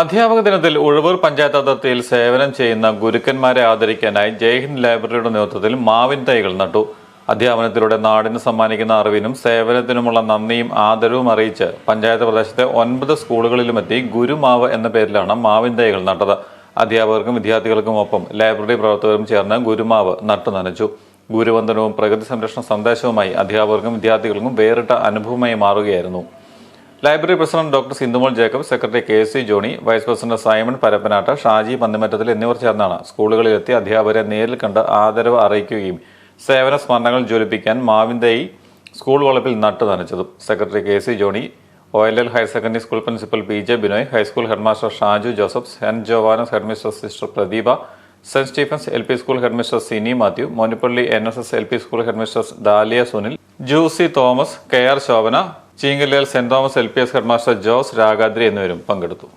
അധ്യാപക ദിനത്തിൽ ഉഴവൂർ പഞ്ചായത്ത് അതിർത്തിയിൽ സേവനം ചെയ്യുന്ന ഗുരുക്കന്മാരെ ആദരിക്കാനായി ജയ്ഹിന്ദ് ലൈബ്രറിയുടെ നേതൃത്വത്തിൽ മാവിൻ തൈകൾ നട്ടു. അധ്യാപനത്തിലൂടെ നാടിന് സമ്മാനിക്കുന്ന അറിവിനും സേവനത്തിനുമുള്ള നന്ദിയും ആദരവും അറിയിച്ച് പഞ്ചായത്ത് പ്രദേശത്തെ ഒൻപത് സ്കൂളുകളിലുമെത്തി ഗുരുമാവ് എന്ന പേരിലാണ് മാവിൻ തൈകൾ നട്ടത്. അധ്യാപകർക്കും വിദ്യാർത്ഥികൾക്കും ഒപ്പം ലൈബ്രറി പ്രവർത്തകരും ചേർന്ന് ഗുരുമാവ് നട്ടു നനച്ചു. ഗുരുവന്ദനവും പ്രകൃതി സംരക്ഷണ സന്ദേശവുമായി അധ്യാപകർക്കും വിദ്യാർത്ഥികൾക്കും വേറിട്ട അനുഭവമായി മാറുകയായിരുന്നു. Library president doctor Sindhumol Jacob secretary K C Johny vice president Simon Parappanatta Shaji Panthimattathil എന്നിവർ ചേർന്നാണ് സ്കൂളുകളിലെത്തി അധ്യാപകരെ നേരിൽ കണ്ട് ആദരവ് അറിയിക്കുകയും സേവന സ്മരണകൾ ജ്വലിപ്പിക്കാൻ മാവിന്തൈ സ്കൂൾ വളപ്പിൽ നട്ടു നനച്ചതും. Secretary K C Johny O L L higher secondary school principal P J Binoy high school headmaster Shaju Joseph saint Joannes headmistress sister Pradeepa saint Stephen's L P school headmistress Sini Mathew Monippally N S S L P school headmistress Dalia Sunil Jusy Thomas K R Shobhana Cheenkallil saint Thomas L P S headmaster Jose Ragadri എന്നിവരും പങ്കെടുത്തു